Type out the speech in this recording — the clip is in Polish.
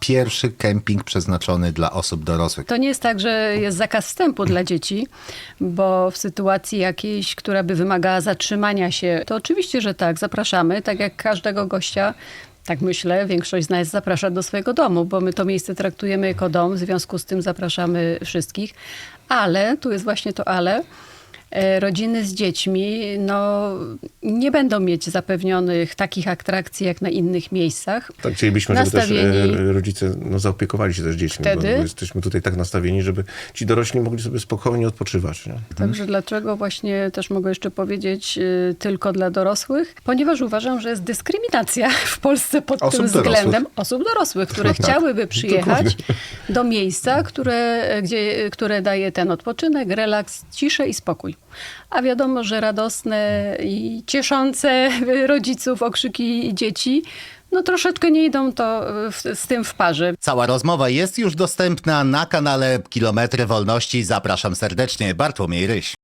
pierwszy kemping przeznaczony dla osób dorosłych. To nie jest tak, że jest zakaz wstępu dla dzieci, bo w sytuacji jakiejś, która by wymagała zatrzymania się, to oczywiście, że tak, zapraszamy, tak jak każdego gościa. Tak myślę, większość z nas zaprasza do swojego domu, bo my to miejsce traktujemy jako dom, w związku z tym zapraszamy wszystkich. Ale, tu jest właśnie to ale, e, rodziny z dziećmi no, nie będą mieć zapewnionych takich atrakcji jak na innych miejscach. Tak, chcielibyśmy, żeby też Nastawieni- e, rodzice no, zaopiekowali się też dziećmi, bo, bo Wtedy? jesteśmy tutaj tak nastawieni, żeby ci dorośli mogli sobie spokojnie odpoczywać. Nie? Także dlaczego właśnie też mogę jeszcze powiedzieć y, tylko dla dorosłych? Ponieważ uważam, że jest dyskryminacja w Polsce pod Osób tym dorosłych. względem osób dorosłych, które Tak. chciałyby przyjechać do miejsca, które, gdzie, które daje ten odpoczynek, relaks, ciszę i spokój. A wiadomo, że radosne i cieszące rodziców okrzyki dzieci, no troszeczkę nie idą to w, z tym w parze. Cała rozmowa jest już dostępna na kanale Kilometry Wolności. Zapraszam serdecznie. Bartłomiej Ryś.